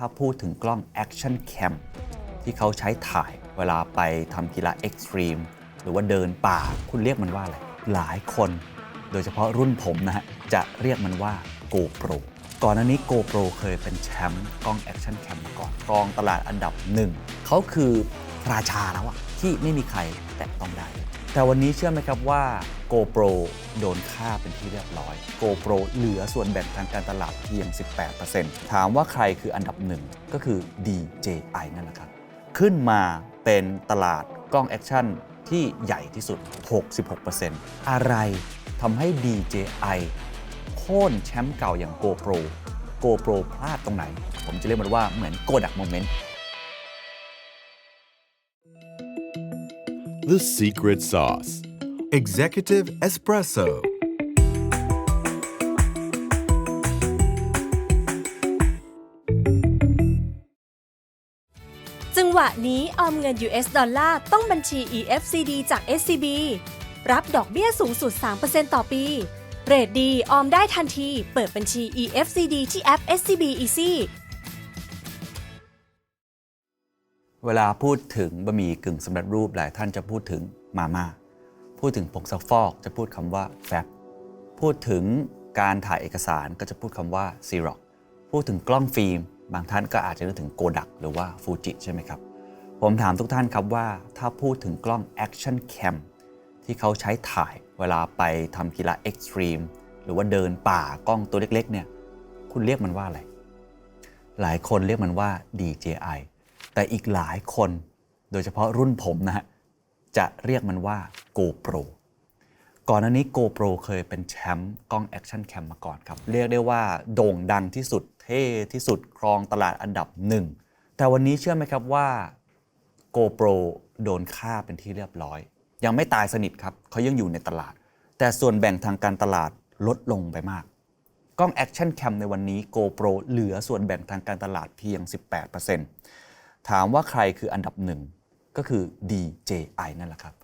ถ้าพูดถึงกล้อง Action Cam ที่เขาใช้ถ่ายเวลาไปทำกีฬาเอ็กซ์ตรีมหรือว่าเดินป่าคุณเรียกมันว่าอะไร หลายคน โดยเฉพาะรุ่นผมนะฮะ จะเรียกมันว่า GoPro ก่อนหน้านี้ GoPro เคยเป็นแชมป์กล้อง Action Cam มาก่อนครองตลาดอันดับหนึ่งเขาคือราชาแล้วอะที่ไม่มีใครแตะต้องได้ แต่วันนี้เชื่อไหมครับว่า GoPro โดนฆ่าเป็นที่เรียบร้อย GoPro เหลือส่วนแบ่งทางการตลาดเพียง 18%ถามว่าใครคืออันดับหนึ่งก็คือ DJI นั่นแหละครับ ขึ้นมาเป็นตลาดกล้องแอคชั่นที่ใหญ่ที่สุด 66%อะไรทำให้ DJI โค่นแชมป์เก่าอย่าง GoPro GoPro พลาดตรงไหน ผมจะเรียกมันว่าเหมือนโกดักโมเมนต์ The secret sauce. Executive Espresso จังหวะนี้ออมเงิน US ดอลลาร์ต้องบัญชี EFCD จาก SCB รับดอกเบี้ยสูงสุด 3%ต่อปี เรทดีออมได้ทันที เปิดบัญชี EFCD ที่แอป SCB Easy เวลาพูดถึงบะหมี่กึ่งสำเร็จรูปหลายท่านจะพูดถึงมาม่าพูดถึงผงซักฟอกจะพูดคำว่าแฟบพูดถึงการถ่ายเอกสารก็จะพูดคำว่าซีร็อกพูดถึงกล้องฟิล์ม บางท่านก็อาจจะนึกถึงโกดักหรือว่าฟูจิใช่ไหมครับ ผมถามทุกท่านครับว่าถ้าพูดถึงกล้อง Action Cam ที่เขาใช้ถ่ายเวลาไปทำกีฬาเอ็กซ์ตรีมหรือว่าเดินป่ากล้องตัวเล็กๆเนี่ยคุณเรียกมันว่าอะไร หลายคนเรียกมันว่า DJI แต่อีกหลายคน โดยเฉพาะรุ่นผมนะฮะ จะเรียกมันว่า GoPro ก่อนหน้านี้ GoPro เคยเป็นแชมป์กล้อง Action Cam มมาก่อนครับ เรียกได้ว่าโด่งดังที่สุดเท่ที่สุดครองตลาดอันดับหนึ่ง แต่วันนี้เชื่อไหมครับว่า GoPro โดนฆ่าเป็นที่เรียบร้อย ยังไม่ตายสนิทครับเขายังอยู่ในตลาด แต่ส่วนแบ่งทางการตลาดลดลงไปมาก กล้อง Action Cam ในวันนี้ GoPro เหลือส่วนแบ่งทางการตลาดเพียง 18% ถามว่าใครคืออันดับหนึ่งก็คือ DJI นั่นแหละครับ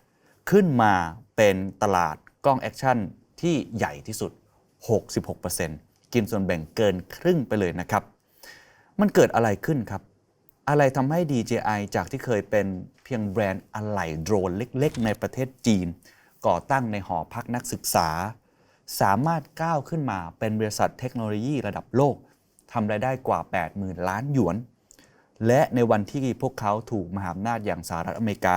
ขึ้นมาเป็นตลาดกล้องแอคชั่นที่ใหญ่ที่สุด 66%กินส่วนแบ่งเกินครึ่งไปเลยนะครับ มันเกิดอะไรขึ้นครับ อะไรทำให้ DJI จากที่เคยเป็นเพียงแบรนด์อะไหล่โดรนเล็กๆ ในประเทศจีน ก่อตั้งในหอพักนักศึกษา สามารถก้าวขึ้นมาเป็นบริษัทเทคโนโลยีระดับโลกทำรายได้กว่า 80,000 ล้านหยวน และในวันที่พวกเขาถูกมหาอำนาจอย่างสหรัฐอเมริกา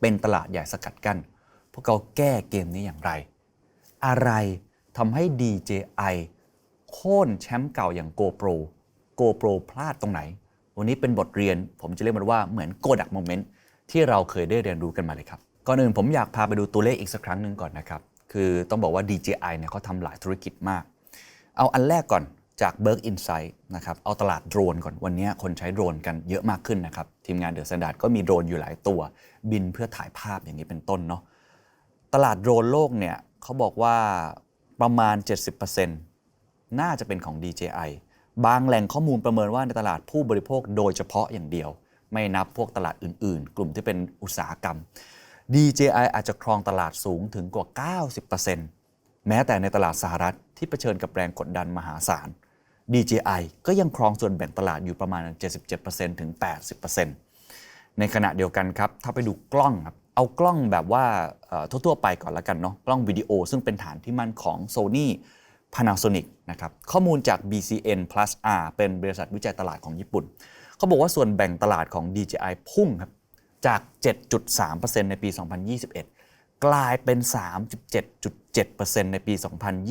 เป็นตลาดใหญ่สกัดกั้นพวกเขาแก้เกมนี้อย่างไร อะไรทำให้ DJI โค่นแชมป์เก่าอย่าง GoPro GoPro พลาดตรงไหน วันนี้เป็นบทเรียน ผมจะเรียกมันว่าเหมือนโกดักโมเมนต์ที่เราเคยได้เรียนรู้กันมาเลยครับ ก่อนอื่นผมอยากพาไปดูตัวเลขอีกสักครั้งหนึ่งก่อนนะครับ คือต้องบอกว่า DJI เนี่ยเขาทำหลายธุรกิจมาก เอาอันแรกก่อน จาก Berg Insight นะครับเอาตลาดโดรนก่อนวันนี้คนใช้โดรนกันเยอะมากขึ้นนะครับ ทีมงานเดอะสแตนดาร์ดก็มีโดรนอยู่หลายตัว บินเพื่อถ่ายภาพอย่างนี้เป็นต้นเนาะตลาดโดรนโลกเนี่ยเขาบอกว่าประมาณ 70%น่าจะเป็นของ DJI บางแหล่งข้อมูลประเมินว่าในตลาดผู้บริโภคโดยเฉพาะอย่างเดียว ไม่นับพวกตลาดอื่น ๆ กลุ่มที่เป็นอุตสาหกรรม DJI อาจจะครองตลาดสูงถึงกว่า 90%แม้แต่ในตลาดสหรัฐที่เผชิญกับแรงกดดันมหาศาล DJI ก็ยังครองส่วนแบ่งตลาดอยู่ประมาณ 77%ถึง 80%ในขณะเดียวกันครับ ถ้าไปดูกล้องครับ เอากล้องแบบว่าทั่วๆไปก่อนละกันเนาะ กล้องวิดีโอซึ่งเป็นฐานที่มั่นของ Sony Panasonic นะครับ ข้อมูลจาก BCN Plus R เป็นบริษัทวิจัยตลาดของญี่ปุ่น เขาบอกว่าส่วนแบ่งตลาดของ DJI พุ่งครับ จาก 7.3%ในปี 2021 กลายเป็น 37.7%ในปี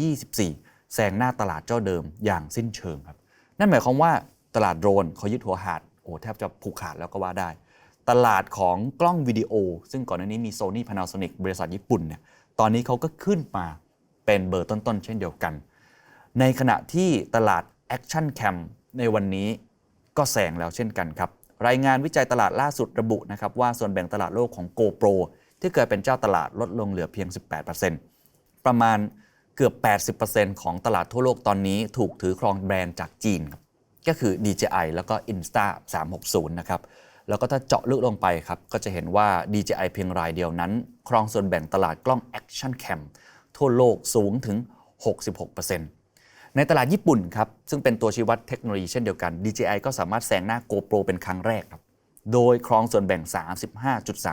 2024 แซงหน้าตลาดเจ้าเดิมอย่างสิ้นเชิงครับ นั่นหมายความว่าตลาดโดรนเขายึดหัวหาดโอ้แทบจะผูกขาดแล้วก็ว่าได้ ตลาดของกล้องวิดีโอ ซึ่งก่อนหน้านี้มี Sony Panasonic บริษัทญี่ปุ่นเนี่ยตอนนี้เขาก็ขึ้นมาเป็นเบอร์ต้นๆ เช่นเดียวกัน ในขณะที่ตลาด Action Cam ในวันนี้ก็แซงแล้วเช่นกันครับ รายงานวิจัยตลาดล่าสุดระบุนะครับว่าส่วนแบ่งตลาดโลกของ GoPro ที่เคยเป็นเจ้าตลาดลดลงเหลือเพียง 18%ประมาณ เกือบ 80%ของตลาดทั่วโลกตอนนี้ถูกถือครองแบรนด์จากจีนครับก็คือ DJI แล้วก็ Insta 360 นะครับ แล้วก็ถ้าเจาะลึกลงไปครับ ก็จะเห็นว่า DJI เพียงรายเดียวนั้น ครองส่วนแบ่งตลาดกล้อง Action Cam ทั่วโลกสูงถึง 66%ในตลาดญี่ปุ่นครับ ซึ่งเป็นตัวชี้วัดเทคโนโลยีเช่นเดียวกัน DJI ก็สามารถแซงหน้า GoPro เป็นครั้งแรกครับ โดยครองส่วนแบ่ง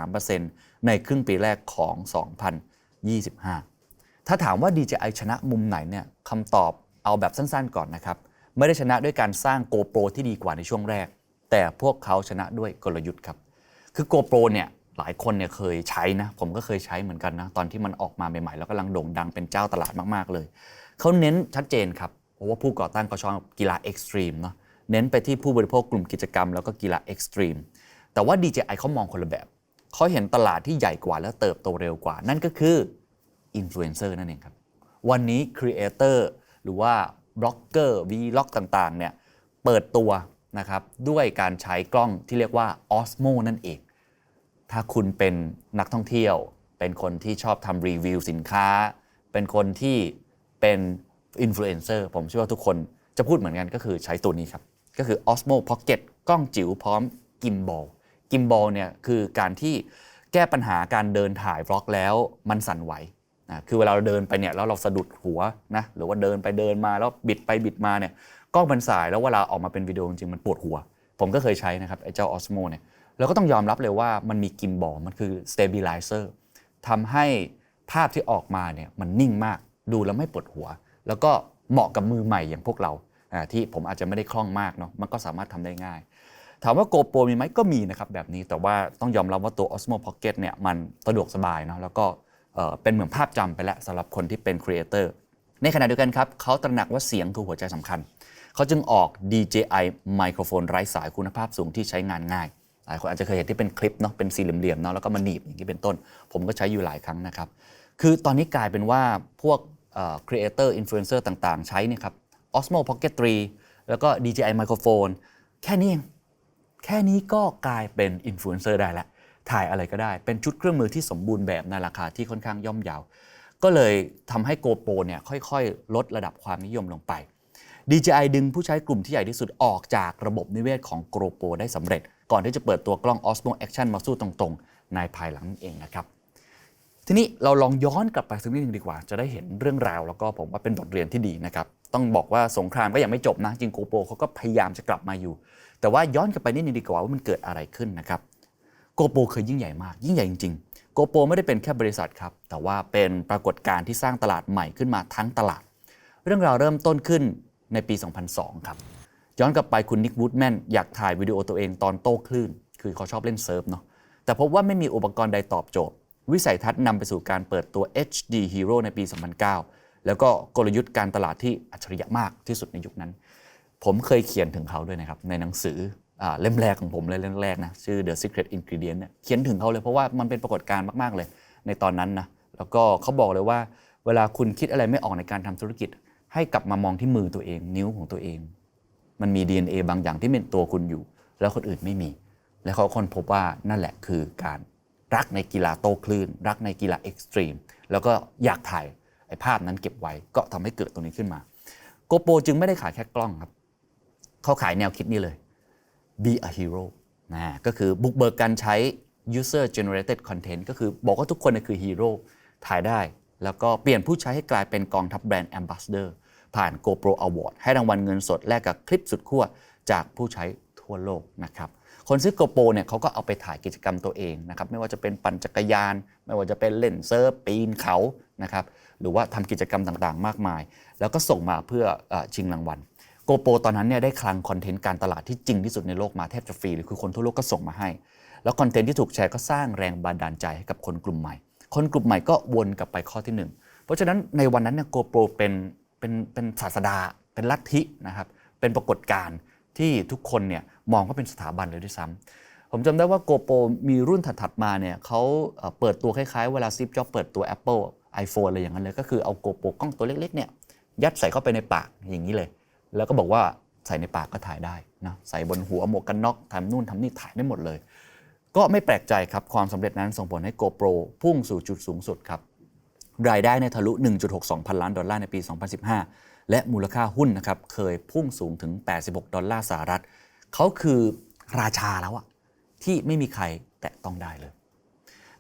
35.3%ในครึ่งปีแรกของ 2025 ถ้าถามว่า DJI ชนะมุมไหนเนี่ยคำตอบเอาแบบสั้นๆก่อนนะครับ ไม่ได้ชนะด้วยการสร้าง GoPro ที่ดีกว่าในช่วงแรก แต่พวกเขาชนะด้วยกลยุทธ์ครับ คือ GoPro เนี่ยหลายคนเนี่ยเคยใช้นะ ผมก็เคยใช้เหมือนกันนะ ตอนที่มันออกมาใหม่ๆ แล้วกำลังโด่งดังเป็นเจ้าตลาดมากๆเลย เขาเน้นชัดเจนครับเพราะว่าผู้ก่อตั้งเขาชอบกีฬาเอ็กซ์ตรีมเนาะเน้นไปที่ผู้บริโภคกลุ่มกิจกรรมแล้วก็กีฬาเอ็กซ์ตรีมแต่ว่า DJI เขามองคนละแบบเขาเห็นตลาดที่ใหญ่กว่าและเติบโตเร็วกว่า นั่นก็คือ อินฟลูเอนเซอร์นั่นเองครับ วันนี้ครีเอเตอร์หรือว่าบล็อกเกอร์วีล็อกต่างๆเนี่ยเปิดตัวนะครับด้วยการใช้กล้องที่เรียกว่า Osmo นั่นเอง ถ้าคุณเป็นนักท่องเที่ยว เป็นคนที่ชอบทำรีวิวสินค้า เป็นคนที่เป็นอินฟลูเอนเซอร์ผมเชื่อว่าทุกคนจะพูดเหมือนกันก็คือใช้ตัวนี้ครับ ก็คือ Osmo Pocket กล้องจิ๋วพร้อมกิมบอลกิมบอลเนี่ยคือการที่แก้ปัญหาการเดินถ่ายบล็อกแล้วมันสั่นไหว นะคือเวลาเราเดินไปเนี่ยแล้วเราสะดุดหัวนะหรือว่าเดินไปเดินมาแล้วบิดไปบิดมาเนี่ยกล้องมันสายแล้วเวลาออกมาเป็นวิดีโอจริงมันปวดหัว ผมก็เคยใช้นะครับไอ้เจ้า Osmo เนี่ยแล้วก็ต้องยอมรับเลยว่ามันมีกิมบอลมันคือ stabilizer ทำให้ภาพที่ออกมาเนี่ยมันนิ่งมากดูแล้วไม่ปวดหัว แล้วก็เหมาะกับมือใหม่อย่างพวกเราอ่าที่ผมอาจจะไม่ได้คล่องมากเนาะมันก็สามารถทำได้ง่าย ถามว่า GoPro มีไหมก็มีนะครับแบบนี้แต่ว่าต้องยอมรับว่าตัว Osmo Pocket เนี่ยมันสะดวกสบายเนาะแล้วก็ เป็นเหมือนภาพจำไปแล้วสำหรับคนที่เป็นครีเอเตอร์ในขณะเดียวกันครับเขาตระหนักว่าเสียงคือหัวใจสำคัญ เขาจึงออก DJI ไมโครโฟนไร้สายคุณภาพสูงที่ใช้งานง่าย หลายคนอาจจะเคยเห็นที่เป็นคลิปเนาะเป็นสี่เหลี่ยมๆเนาะแล้วก็มาหนีบอย่างนี้เป็นต้น ผมก็ใช้อยู่หลายครั้งนะครับ คือตอนนี้กลายเป็นว่าพวกครีเอเตอร์อินฟลูเอนเซอร์ต่างๆ ใช้เนี่ยครับ Osmo Pocket 3 แล้วก็ DJI ไมโครโฟนแค่นี้เองแค่นี้ก็กลายเป็นอินฟลูเอนเซอร์ได้แล้ว ถ่ายอะไรก็ได้ เป็นชุดเครื่องมือที่สมบูรณ์แบบในราคาที่ค่อนข้างย่อมเยาวก็เลยทำให้ GoPro เนี่ยค่อยๆ ลดระดับความนิยมลงไป DJI ดึงผู้ใช้กลุ่มที่ใหญ่ที่สุดออกจากระบบนิเวศของ GoPro ได้สำเร็จ ก่อนที่จะเปิดตัวกล้อง Osmo Action มาสู้ตรงๆ ในภายหลังเองนะครับ ทีนี้เราลองย้อนกลับไปสักนิดนึงดีกว่า จะได้เห็นเรื่องราว แล้วก็ผมว่าเป็นบทเรียนที่ดีนะครับ ต้องบอกว่าสงครามก็ยังไม่จบนะจริงโกโปเขาก็พยายามจะกลับมาอยู่ แต่ว่าย้อนกลับไปนิดนึงดีกว่าว่ามันเกิดอะไรขึ้นนะครับ โกโปเคยยิ่งใหญ่มาก ยิ่งใหญ่จริงๆโกโปไม่ได้เป็นแค่บริษัทครับ แต่ว่าเป็นปรากฏการณ์ที่สร้างตลาดใหม่ขึ้นมาทั้งตลาด เรื่องราวเริ่มต้นขึ้นในปี 2002 ครับ ย้อนกลับไปคุณนิกวูดแมนอยากถ่ายวิดีโอตัวเองตอนโต้คลื่น คือเขาชอบเล่นเซิร์ฟเนาะแต่พบว่าไม่มีอุปกรณ์ใดตอบโจทย์ วิสัยทัศน์นำไปสู่การเปิดตัว HD Hero ในปี 2009 แล้วก็กลยุทธ์การตลาดที่อัจฉริยะมากที่สุดในยุคนั้น ผมเคยเขียนถึงเขาด้วยนะครับในหนังสือ เล่มแรกของผมเลยเล่มแรกนะชื่อ The Secret Ingredient เนี่ยเขียนถึงเขาเลยเพราะว่ามันเป็นปรากฏการณ์มาก ๆ เลย ในตอนนั้นนะแล้วก็เขาบอกเลยว่า เวลาคุณคิดอะไรไม่ออกในการทำธุรกิจ ให้กลับมามองที่มือตัวเอง นิ้วของตัวเอง มันมี DNA บางอย่างที่เป็นตัวคุณอยู่ แล้วคนอื่นไม่มี แล้วเขาค้นพบว่านั่นแหละคือการรักในกีฬาโต้คลื่น รักในกีฬาเอ็กซ์ตรีมแล้วก็อยากถ่ายไอ้ภาพนั้นเก็บไว้ก็ทำให้เกิดตรงนี้ขึ้นมาโกโปจึงไม่ได้ขายแค่กล้องครับเขาขายแนวคิดนี้เลย be a hero นะก็คือบุกเบิกการใช้ user generated content ก็คือบอกว่าทุกคนเนี่ยคือฮีโร่ถ่ายได้ แล้วก็เปลี่ยนผู้ใช้ให้กลายเป็นกองทัพแบรนด์ ambassador ผ่าน GoPro Award ให้รางวัลเงินสดแลกกับคลิปสุดขั้วจากผู้ใช้ทั่วโลกนะครับ คนซื้อ GoPro เนี่ยเขาก็เอาไปถ่ายกิจกรรมตัวเองนะครับ ไม่ว่าจะเป็นปั่นจักรยาน ไม่ว่าจะเป็นเล่นเซิร์ฟปีนเขานะครับ หรือว่าทำกิจกรรมต่างๆ มากมาย แล้วก็ส่งมาเพื่อเออชิงรางวัล โกโปตอนนั้นเนี่ยได้คลังคอนเทนต์การตลาดที่จริงที่สุดในโลกมาแทบจะฟรีเลยคือคนทั่วโลกก็ส่งมาให้ แล้วคอนเทนต์ที่ถูกแชร์ก็สร้างแรงบันดาลใจให้กับคนกลุ่มใหม่ คนกลุ่มใหม่ก็วนกลับไปข้อที่หนึ่งเพราะฉะนั้นในวันนั้นเนี่ยโกโปเป็นเป็นเป็นศาสดา เป็นลัทธินะครับเป็นปรากฏการณ์ที่ทุกคนเนี่ยมองว่าเป็นสถาบันเลยด้วยซ้ำผมจำได้ว่าโกโปมีรุ่นถัดๆมาเนี่ยเขาเปิดตัวคล้ายๆ เวลาซิปจ็อบเปิดตัว Apple iPhone อะไรอย่างนั้นเลยก็คือเอาโกโปกล้องตัวเล็กๆเนี่ยยัดใส่เข้าไปในปากอย่างนี้เลย แล้วก็บอกว่าใส่ในปากก็ถ่ายได้นะใส่บนหัวหมวกกันน็อกทำนู่นทำนี่ถ่ายได้หมดเลย ก็ไม่แปลกใจครับความสำเร็จนั้นส่งผลให้ GoPro พุ่งสู่จุดสูงสุดครับรายได้ในทะลุ 1.62 พันล้านดอลลาร์ในปี 2015 และมูลค่าหุ้นนะครับเคยพุ่งสูงถึง 86 ดอลลาร์สหรัฐ เขาคือราชาแล้วอะที่ไม่มีใครแตะต้องได้เลย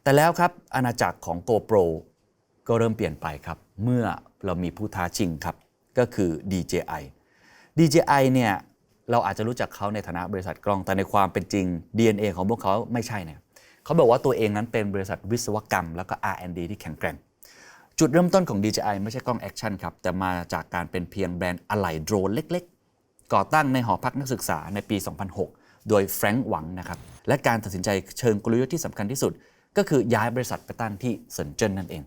แต่แล้วครับอาณาจักรของ GoPro ก็เริ่มเปลี่ยนไปครับ เมื่อเรามีผู้ท้าชิงครับ ก็คือ DJI DJI เนี่ยเราอาจจะรู้จักเขาในฐานะบริษัทกล้อง แต่ในความเป็นจริง DNA ของพวกเขาไม่ใช่เนี่ยเขาบอกว่าตัวเองนั้นเป็นบริษัทวิศวกรรม แล้วก็ R&D ที่แข็งแกร่ง จุดเริ่มต้นของ DJI ไม่ใช่กล้องแอคชั่นครับ แต่มาจากการเป็นเพียงแบรนด์อะไหล่โดรนเล็ก ๆ ก่อตั้งในหอพักนักศึกษาในปี 2006 โดยแฟรงค์หวังนะครับ และการตัดสินใจเชิงกลยุทธ์ที่สำคัญที่สุด ก็คือย้ายบริษัทไปตั้งที่เซินเจิ้นนั่นเอง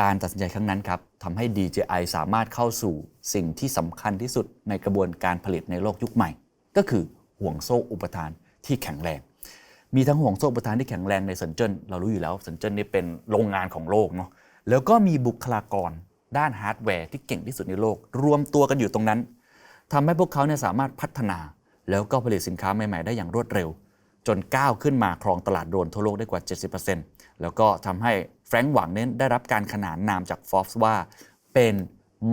การตัดสินใจครั้งนั้นครับทำให้ DJI สามารถเข้าสู่สิ่งที่สำคัญที่สุดในกระบวนการผลิตในโลกยุคใหม่ ก็คือห่วงโซ่อุปทานที่แข็งแรง มีทั้งห่วงโซ่อุปทานที่แข็งแรงในเซินเจิ้นเรารู้อยู่แล้วเซินเจิ้นนี่เป็นโรงงานของโลกเนาะแล้วก็มีบุคลากรด้านฮาร์ดแวร์ที่เก่งที่สุดในโลก รวมตัวกันอยู่ตรงนั้นทำให้พวกเขาเนี่ยสามารถพัฒนา แล้วก็ผลิตสินค้าใหม่ๆ ได้อย่างรวดเร็ว จนก้าวขึ้นมาครองตลาดโดรนทั่วโลกได้กว่า 70%แล้วก็ทำให้ แฟรงค์หวังเน้นได้รับการขนานนามจาก Forbes ว่า เป็น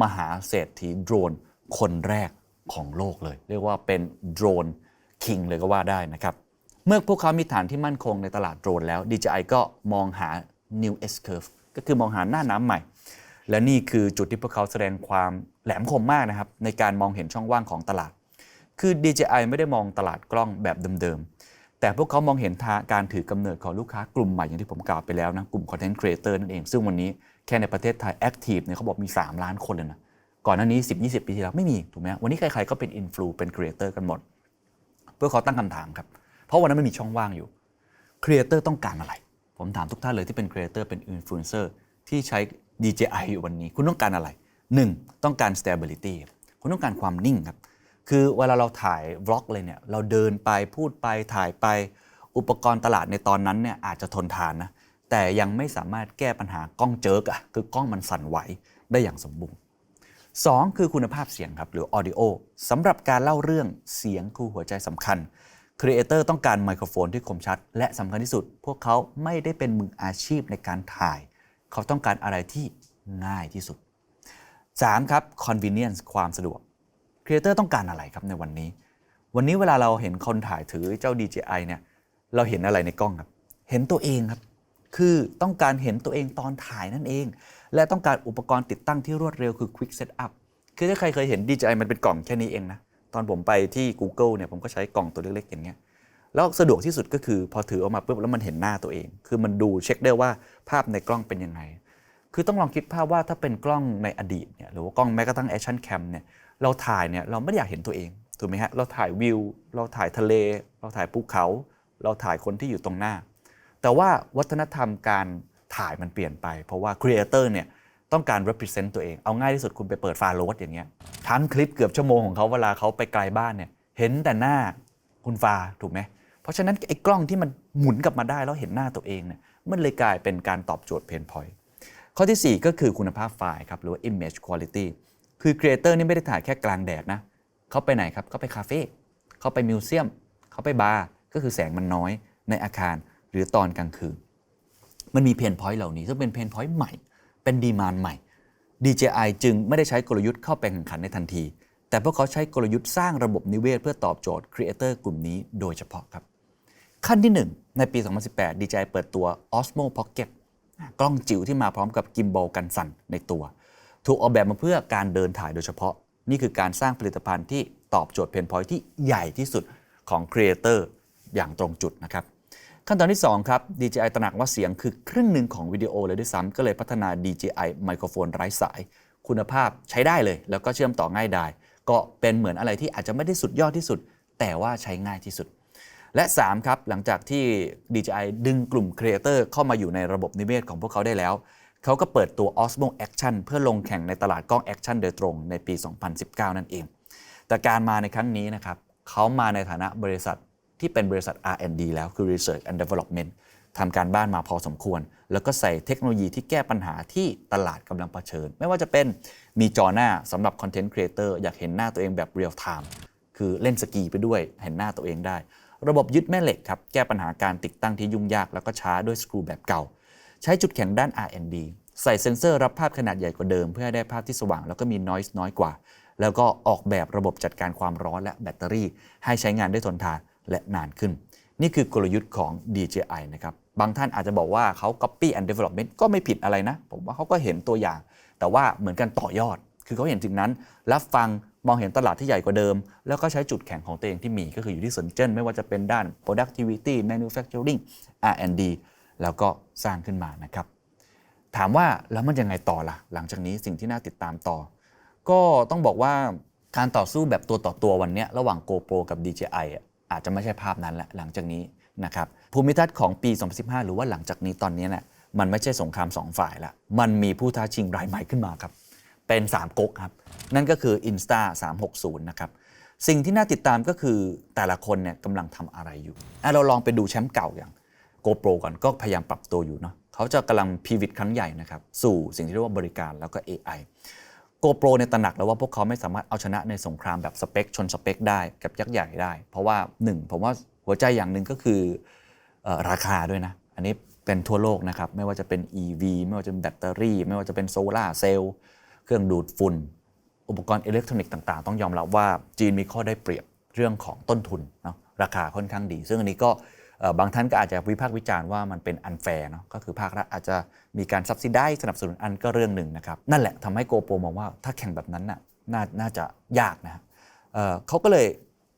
มหาเศรษฐีโดรนคนแรกของโลกเลย เรียกว่าเป็นโดรนคิงเลยก็ว่าได้นะครับ เมื่อพวกเขามีฐานที่มั่นคงในตลาดโดรนแล้ว DJI ก็มองหา New S Curve ก็คือมองหาหน้าน้ำใหม่ และนี่คือจุดที่พวกเขาแสดงความแหลมคมมากนะครับ ในการมองเห็นช่องว่างของตลาด คือ DJI ไม่ได้มองตลาดกล้องแบบเดิมๆ แต่พวกเขามองเห็นทางการถือกำเนิดของลูกค้ากลุ่มใหม่อย่างที่ผมกล่าวไปแล้วนะกลุ่ม Content Creator นั่นเอง ซึ่งวันนี้แค่ในประเทศไทย Active เนี่ยเขาบอกมี 3 ล้านคนเลยนะ ก่อนหน้านี้ 10-20 ปีที่แล้วไม่มีถูกไหมวันนี้ใครๆก็เป็นอินฟลูเป็นครีเอเตอร์กันหมด เพื่อเขาตั้งคำถามครับ เพราะวันนั้นมันมีช่องว่างอยู่ครีเอเตอร์ต้องการอะไร ผมถามทุกท่านเลยที่เป็นครีเอเตอร์เป็นอินฟลูเอนเซอร์ที่ใช้ DJI อยู่วันนี้ คุณต้องการอะไร 1. ต้องการ stability คุณต้องการความนิ่งครับ คือเวลาเราถ่ายบล็อกเลยเนี่ยเราเดินไปพูดไปถ่ายไปอุปกรณ์ตลาดในตอนนั้นเนี่ยอาจจะทนทานนะแต่ยังไม่สามารถแก้ปัญหากล้องเจิกอะคือกล้องมันสั่นไหวได้อย่างสมบูรณ์ 2 คือคุณภาพเสียงครับหรือ audio สำหรับการเล่าเรื่องเสียงคือหัวใจสำคัญครีเอเตอร์ต้องการไมโครโฟนที่คมชัด และสำคัญที่สุด พวกเขาไม่ได้เป็นมืออาชีพในการถ่าย เขาต้องการอะไรที่ง่ายที่สุด 3 ครับ convenience ความสะดวก ครีเอเตอร์ต้องการอะไรครับในวันนี้ วันนี้เวลาเราเห็นคนถ่ายถือเจ้า DJI เนี่ยเราเห็นอะไรในกล้องครับ เห็นตัวเองครับ คือต้องการเห็นตัวเองตอนถ่ายนั่นเอง และต้องการอุปกรณ์ติดตั้งที่รวดเร็วคือ Quick Setup คือถ้าใครเคยเห็น DJI มันเป็นกล่องแค่นี้เองนะ ตอนผมไปที่ Google เนี่ยผมก็ใช้กล่องตัวเล็กๆอย่างเงี้ยแล้วสะดวกที่สุดก็คือพอถือออกมาปุ๊บแล้วมันเห็นหน้าตัวเอง คือมันดูเช็คได้ว่าภาพในกล้องเป็นยังไง คือต้องลองคิดภาพว่าถ้าเป็นกล้องในอดีตเนี่ยหรือว่ากล้องแม้กระทั่งแอคชั่นแคมเนี่ย เราถ่ายเนี่ยเราไม่ได้อยากเห็นตัวเองถูกไหมฮะเราถ่ายวิว เราถ่ายทะเล เราถ่ายภูเขา เราถ่ายคนที่อยู่ตรงหน้า แต่ว่าวัฒนธรรมการถ่ายมันเปลี่ยนไป เพราะว่าครีเอเตอร์เนี่ยต้องการ represent ตัวเอง เอาง่ายที่สุดคุณไปเปิดฟาโรสอย่างเงี้ยทั้งคลิปเกือบชั่วโมงของเขาเวลาเขาไปไกลบ้านเนี่ยเห็นแต่หน้าคุณฟาถูกไหมเพราะฉะนั้นไอ้กล้องที่มันหมุนกลับมาได้แล้วเห็นหน้าตัวเองเนี่ยมันเลยกลายเป็นการตอบโจทย์เพนพอยต์ข้อทีสี่4 ก็คือคุณภาพไฟล์ครับหรือว่า image quality คือครีเอเตอร์นี่ไม่ได้ถ่ายแค่กลางแดดนะเขาไปไหนครับเขาไปคาเฟ่เขาไปมิวเซียมเขาไปบาร์ก็คือแสงมันน้อยในอาคารหรือตอนกลางคืน มันมีเพนพอยต์เหล่านี้ซึ่งเป็นเพนพอยต์ใหม่ เป็นดีมานใหม่ DJI จึงไม่ได้ใช้กลยุทธ์เข้าไปแข่งขันในทันที แต่พวกเขาใช้กลยุทธ์สร้างระบบนิเวศเพื่อตอบโจทย์ครีเอเตอร์กลุ่มนี้โดยเฉพาะครับ ขั้นที่ 1 ในปี 2018 DJI เปิดตัว Osmo Pocket กล้องจิ๋วที่มาพร้อมกับกิมบอลกันสั่นในตัว ถูกออกแบบมาเพื่อการเดินถ่ายโดยเฉพาะ นี่คือการสร้างผลิตภัณฑ์ที่ตอบโจทย์เพนพอยที่ใหญ่ที่สุดของครีเอเตอร์อย่างตรงจุดนะครับขั้นตอนที่ 2 ครับ DJI ตระหนักว่าเสียงคือครึ่งหนึ่งของวิดีโอเลยด้วยซ้ำก็เลยพัฒนา DJI ไมโครโฟนไร้สาย คุณภาพใช้ได้เลย แล้วก็เชื่อมต่อง่ายดายก็เป็นเหมือนอะไรที่อาจจะไม่ได้สุดยอดที่สุด แต่ว่าใช้ง่ายที่สุด และ 3 ครับ หลังจากที่ DJI ดึงกลุ่มครีเอเตอร์เข้ามาอยู่ในระบบนิเวศของพวกเขาได้แล้ว เขาก็เปิดตัว Osmo Action เพื่อลงแข่งในตลาดกล้องแอคชั่นโดยตรงในปี 2019 นั่นเอง แต่การมาในครั้งนี้นะครับเขามาในฐานะบริษัทที่เป็นบริษัท R&D แล้วคือ Research and Development ทำการบ้านมาพอสมควร แล้วก็ใส่เทคโนโลยีที่แก้ปัญหาที่ตลาดกำลังเผชิญ ไม่ว่าจะเป็นมีจอหน้าสำหรับคอนเทนต์ครีเอเตอร์อยากเห็นหน้าตัวเองแบบเรียลไทม์คือเล่นสกีไปด้วยเห็นหน้าตัวเองได้ ระบบยึดแม่เหล็กครับ แก้ปัญหาการติดตั้งที่ยุ่งยากแล้วก็ช้าด้วยสกรูแบบเก่า ใช้จุดแข็งด้าน R&D ใส่เซ็นเซอร์รับภาพขนาดใหญ่กว่าเดิม เพื่อให้ได้ภาพที่สว่างแล้วก็มี noise น้อยกว่า แล้วก็ออกแบบระบบจัดการความร้อนและแบตเตอรี่ ให้ใช้งานได้ทนทานและนานขึ้น นี่คือกลยุทธ์ของ DJI นะครับ บางท่านอาจจะบอกว่าเขา copy and development ก็ไม่ผิดอะไรนะ ผมว่าเขาก็เห็นตัวอย่าง แต่ว่าเหมือนกันต่อยอด คือเขาเห็นสิ่งนั้น รับฟังมองเห็นตลาดที่ใหญ่กว่าเดิม แล้วก็ใช้จุดแข็งของตัวเองที่มีก็คืออยู่ที่สนเจนไม่ว่าจะเป็นด้าน productivity manufacturing R&D แล้วก็สร้างขึ้นมานะครับ ถามว่าแล้วมันยังไงต่อล่ะ หลังจากนี้สิ่งที่น่าติดตามต่อ ก็ต้องบอกว่าการต่อสู้แบบตัวต่อตัววันนี้ระหว่าง GoPro กับ DJI อะอาจจะไม่ใช่ภาพนั้นแหละหลังจากนี้นะครับภูมิทัศน์ของปี 2015 หรือว่าหลังจากนี้ตอนนี้นี่ยมันไม่ใช่สงครามสองฝ่ายละ มันมีผู้ท้าชิงรายใหม่ขึ้นมาครับ เป็น 3ก๊กครับ นั่นก็คือ Insta 360 นะครับ สิ่งที่น่าติดตามก็คือแต่ละคนเนี่ยกำลังทำอะไรอยู่ เราลองไปดูแชมป์เก่าอย่าง GoPro ก่อนก็พยายามปรับตัวอยู่เนาะเขาจะกำลังพีวิตครั้งใหญ่นะครับสู่สิ่งที่เรียกว่าบริการแล้วก็ AI GoPro ในตระหนักแล้วว่าพวกเขาไม่สามารถเอาชนะในสงครามแบบสเปคชนสเปคได้กับยักษ์ใหญ่ได้ เพราะว่า 1 ผมว่าหัวใจอย่างหนึ่งก็คืออราคาด้วยนะ อันนี้เป็นทั่วโลกนะครับ ไม่ว่าจะเป็น EV ไม่ว่าจะเป็นแบตเตอรี่ ไม่ว่าจะเป็นโซลาร์เซลล์เครื่องดูดฝุ่น อุปกรณ์อิเล็กทรอนิกส์ต่างๆ ต้องยอมรับว่าจีนมีข้อได้เปรียบเรื่องของต้นทุนเนาะราคาค่อนข้างดี ซึ่งอันนี้ก็เบางท่านก็อาจจะวิพากษ์วิจารณ์ว่ามันเป็นอันแฟร์เนาะก็คือภาครัฐอาจจะมีการซับซิได้สนับสนุนอันก็เรื่องหนึ่งนะครับ นั่นแหละทำให้โกโปรมองว่าถ้าแข่งแบบนั้นน่ะนน่าจะยากนะเเขาก็เลย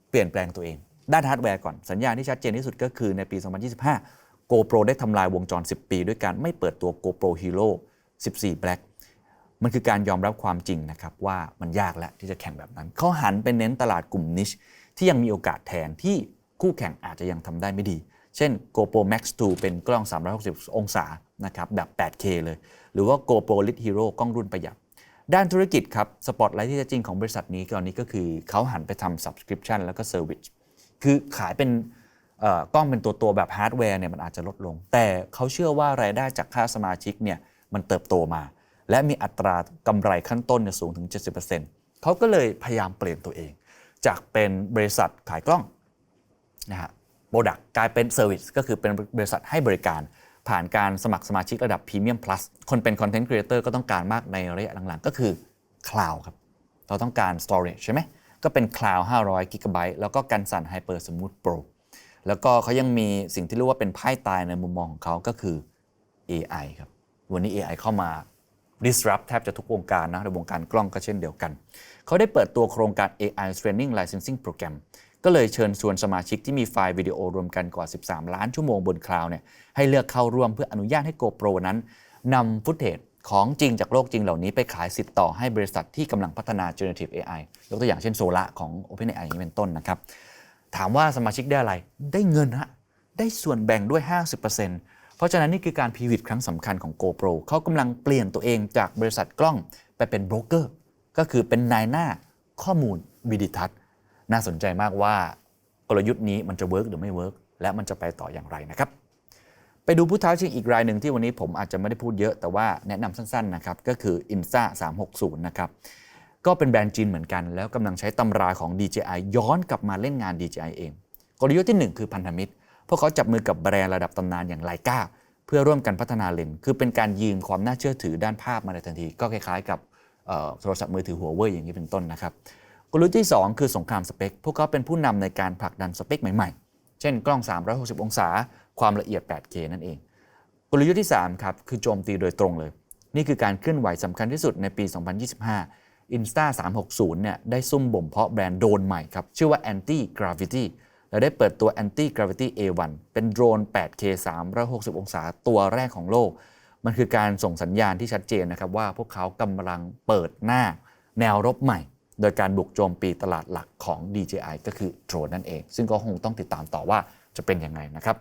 เปลี่ยนแปลงตัวเอง ด้านฮาร์ดแวร์ก่อนสัญญาณที่ชัดเจนที่สุดก็คือในปี 2025 GoPro ได้ทำลายวงจร 10 ปี ด้วยการไม่เปิดตัว GoPro Hero 14 Black มันคือการยอมรับความจริงนะครับว่ามันยากแล้วที่จะแข่งแบบนั้น เขาหันไปเน้นตลาดกลุ่มนิชที่ยังมีโอกาสแทนที่ คู่แข่งอาจจะยังทำได้ไม่ดี เช่น GoPro Max 2 เป็นกล้อง 360 องศานะครับแบบ 8K เลย หรือว่า GoPro Lit Hero กล้องรุ่นประหยัดด้านธุรกิจครับสปอตไลท์ที่แท้จริงของบริษัทนี้ตอนนี้ก็คือเขาหันไปทำ subscription แล้วก็ service คือขายเป็นกล้องเป็นตัวตัวแบบฮาร์ดแวร์เนี่ยมันอาจจะลดลง แต่เขาเชื่อว่ารายได้จากค่าสมาชิกเนี่ยมันเติบโตมา และมีอัตรากำไรขั้นต้นเนี่ยสูงถึง 70%เขาก็เลยพยายามเปลี่ยนตัวเอง จากเป็นบริษัทขายกล้อง นะฮะโปรดักกลายเป็นเซอร์วิสก็คือเป็นบริษัทให้บริการ ผ่านการสมัครสมาชิกระดับพรีเมียม plus คนเป็นคอนเทนต์ครีเอเตอร์ก็ต้องการมากในระยะหลังๆ ก็คือคลาวด์ครับ เราต้องการ storage ใช่ไหมก็เป็น cloud 500 g b แล้วก็กันสั่น Hyper Smooth Pro แล้วก็เขายังมีสิ่งที่เรียกว่าเป็นไพ่ตายในมุมมองของเขาก็คือ AI ครับ วันนี้ AI เข้ามา disrupt แทบจะทุกวงการนะในวงการกล้องก็เช่นเดียวกัน เขาได้เปิดตัวโครงการ AI Training Licensing Program ก็เลยเชิญชวนสมาชิกที่มีไฟล์วิดีโอรวมกันกว่า 13 ล้านชั่วโมงบนคลาวด์เนี่ยให้เลือกเข้าร่วมเพื่ออนุญาตให้ GoPro นั้นนำฟุตเทจของจริงจากโลกจริงเหล่านี้ไปขายสิทธิ์ต่อให้บริษัทที่กำลังพัฒนา generative AI ยกตัวอย่างเช่นโซละของ OpenAI อย่างนี้เป็นต้นนะครับ ถามว่าสมาชิกได้อะไร ได้เงินฮะ ได้ส่วนแบ่งด้วย 50%เพราะฉะนั้นนี่คือการพีวิตครั้งสำคัญของ GoPro เขากำลังเปลี่ยนตัวเองจากบริษัทกล้องไปเป็นโบรกเกอร์ ก็คือเป็นนายหน้าข้อมูลวิดิทัศน์ น่าสนใจมากว่ากลยุทธ์นี้มันจะเวิร์กหรือไม่เวิร์กและมันจะไปต่ออย่างไรนะครับ ไปดูผู้ท้าชิงอีกรายหนึ่งที่วันนี้ผมอาจจะไม่ได้พูดเยอะแต่ว่าแนะนำสั้นๆนะครับก็คือ Insta 360 นะครับก็เป็นแบรนด์จีนเหมือนกัน แล้วกำลังใช้ตำราของ DJI ย้อนกลับมาเล่นงาน DJI เอง กลยุทธ์ที่ 1 คือพันธมิตร พวกเขาจับมือกับแบรนด์ระดับตำนานอย่างไลกาเพื่อร่วมกันพัฒนาเลนส์คือเป็นการยืมความน่าเชื่อถือด้านภาพมาในทันที ก็คล้ายๆ กับโทรศัพท์มือถือหัวเว่ยอย่างนี้เป็นต้นนะครับ กลยุทธ์ที่ 2 คือสงครามสเปค พวกเขาเป็นผู้นำในการผลักดันสเปคใหม่ๆ เช่นกล้อง 360 องศา ความละเอียด 8K นั่นเอง กลยุทธ์ที่3ครับคือโจมตีโดยตรงเลย นี่คือการเคลื่อนไหวสำคัญที่สุดในปี 2025 Insta 360เนี่ยได้ซุ่มบ่มเพาะแบรนด์โดรนใหม่ครับ ชื่อว่า Anti Gravity และได้เปิดตัว Anti Gravity A1 เป็นโดรน 8K 360 องศาตัวแรกของโลก มันคือการส่งสัญญาณที่ชัดเจนนะครับว่าพวกเขากำลังเปิดหน้าแนวรบใหม่ โดยการบุกโจมตีตลาดหลักของ DJI ก็คือโดรนนั่นเอง ซึ่งก็คงต้องติดตามต่อว่าจะเป็นยังไงนะครับ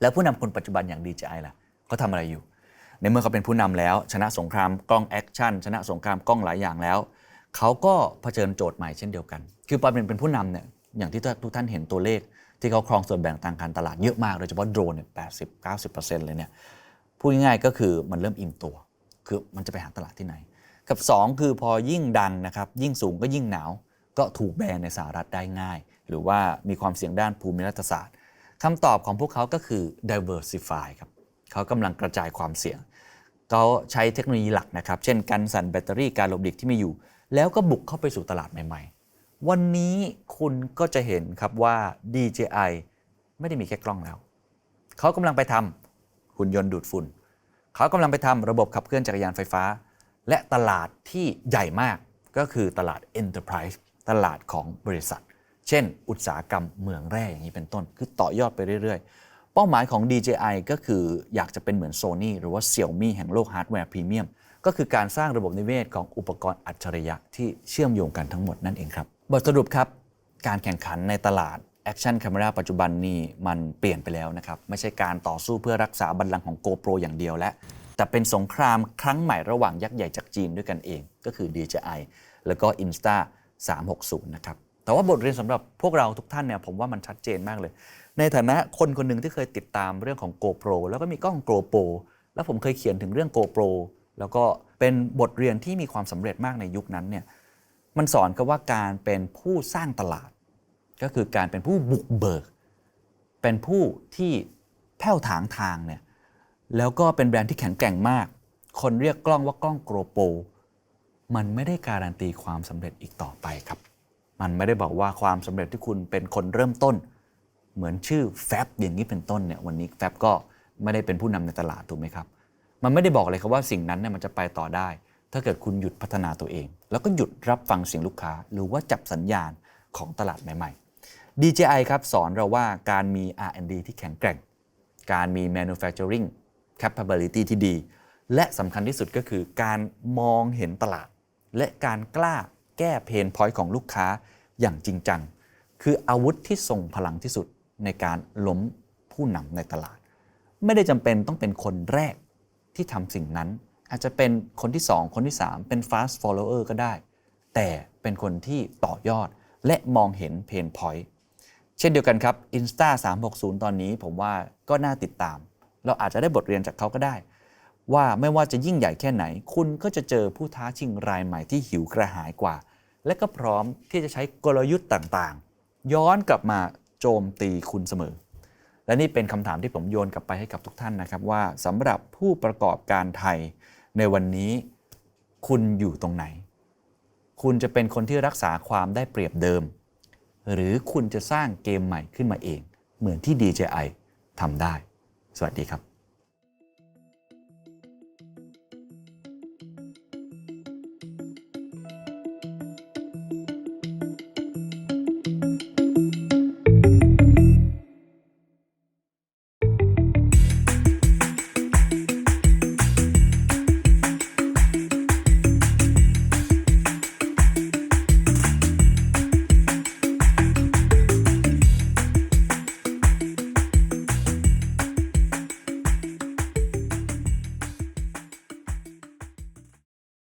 แล้วผู้นำคนปัจจุบันอย่าง DJI ล่ะเขาทำอะไรอยู่ ในเมื่อเขาเป็นผู้นำแล้ว ชนะสงครามกล้องแอคชั่นชนะสงครามกล้องหลายอย่างแล้วเขาก็เผชิญโจทย์ใหม่เช่นเดียวกัน คือปอเป็นเป็นผู้นำเนี่ยอย่างที่ทุกท่านเห็นตัวเลข ที่เขาครองส่วนแบ่งทางการตลาดเยอะมากโดยเฉพาะโดรนเนี่ยแปดสิบเก้าสิบเปอร์เซ็นต์เลยเนี่ยพูดง่ายๆก็คือมันเริ่มอิ่มตัว คือมันจะไปหาตลาดที่ไหน กับ 2 คือพอยิ่งดังนะครับยิ่งสูงก็ยิ่งหนาว ก็ถูกแบนในสหรัฐได้ง่าย หรือว่ามีความเสี่ยงด้านภูมิรัฐศาสตร์คำตอบของพวกเขาก็คือ diversify ครับเขากำลังกระจายความเสี่ยงเขาใช้เทคโนโลยีหลักนะครับ เช่นการสั่นแบตเตอรี่การหลบหลีกที่มีอยู่ แล้วก็บุกเข้าไปสู่ตลาดใหม่ๆ วันนี้คุณก็จะเห็นครับว่า DJI ไม่ได้มีแค่กล้องแล้ว เขากำลังไปทำหุ่นยนต์ดูดฝุ่น เขากำลังไปทำระบบขับเคลื่อนจักรยานไฟฟ้า และตลาดที่ใหญ่มากก็คือตลาด Enterprise ตลาดของบริษัท เช่น อุตสาหกรรมเมืองแร่อย่างนี้เป็นต้น คือต่อยอดไปเรื่อย ๆ เป้าหมายของ DJI ก็คืออยากจะเป็นเหมือน Sony หรือว่า Xiaomi แห่งโลกฮาร์ดแวร์พรีเมียมก็คือการสร้างระบบนิเวศของอุปกรณ์อัจฉริยะที่เชื่อมโยงกันทั้งหมดนั่นเองครับ บทสรุปครับ การแข่งขันในตลาดแอคชั่น a ค e ราปัจจุบันนี่มันเปลี่ยนไปแล้วนะครับ ไม่ใช่การต่อสู้เพื่อรักษาบัลลังก์ของ GoPro อย่างเดียวแล้ว แต่เป็นสงครามครั้งใหม่ระหว่างยักษ์ใหญ่จากจีนด้วยกันเอง ก็คือ DJI แล้วก็ Insta 360 นะครับ แต่ว่าบทเรียนสำหรับพวกเราทุกท่านเนี่ยผมว่ามันชัดเจนมากเลย ในฐานะคนคนหนึ่งที่เคยติดตามเรื่องของ GoPro แล้วก็มีกล้อง GoPro แล้วผมเคยเขียนถึงเรื่อง GoPro แล้วก็เป็นบทเรียนที่มีความสำเร็จมากในยุคนั้นเนี่ยมันสอนก็ว่าการเป็นผู้สร้างตลาด ก็คือการเป็นผู้บุกเบิก เป็นผู้ที่แผ้วถางทางเนี่ย แล้วก็เป็นแบรนด์ที่แข็งแกร่งมาก คนเรียกกล้องว่ากล้องโกรโป มันไม่ได้การันตีความสำเร็จอีกต่อไปครับ มันไม่ได้บอกว่าความสำเร็จที่คุณเป็นคนเริ่มต้น เหมือนชื่อแฟบอย่างนี้เป็นต้นเนี่ยวันนี้แฟบก็ไม่ได้เป็นผู้นำในตลาดถูกไหมครับ มันไม่ได้บอกเลยครับว่าสิ่งนั้นเนี่ยมันจะไปต่อได้ ถ้าเกิดคุณหยุดพัฒนาตัวเอง แล้วก็หยุดรับฟังเสียงลูกค้า หรือว่าจับสัญญาณของตลาดใหม่ ๆ DJI ครับสอนเราว่าการมี R&D ที่แข็งแกร่ง การมี manufacturing capability ที่ดี และสำคัญที่สุดก็คือการมองเห็นตลาด และการกล้าแก้เพนพอยต์ของลูกค้าอย่างจริงจัง คืออาวุธที่ทรงพลังที่สุดในการล้มผู้นำในตลาด ไม่ได้จำเป็นต้องเป็นคนแรกที่ทำสิ่งนั้น อาจจะเป็นคนที่ 2 คนที่ 3 เป็น fast follower ก็ได้ แต่เป็นคนที่ต่อยอดและมองเห็นเพนพอยต์เช่นเดียวกันครับ Insta 360 ตอนนี้ผมว่าก็น่าติดตาม เราอาจจะได้บทเรียนจากเขาก็ได้ ว่าไม่ว่าจะยิ่งใหญ่แค่ไหน คุณก็จะเจอผู้ท้าชิงรายใหม่ที่หิวกระหายกว่า และก็พร้อมที่จะใช้กลยุทธ์ต่างๆ ย้อนกลับมาโจมตีคุณเสมอ และนี่เป็นคำถามที่ผมโยนกลับไปให้กับทุกท่านนะครับว่าสำหรับผู้ประกอบการไทยในวันนี้คุณอยู่ตรงไหน คุณจะเป็นคนที่รักษาความได้เปรียบเดิม หรือคุณจะสร้างเกมใหม่ขึ้นมาเอง เหมือนที่ DJI ทำได้ สวัสดีครับ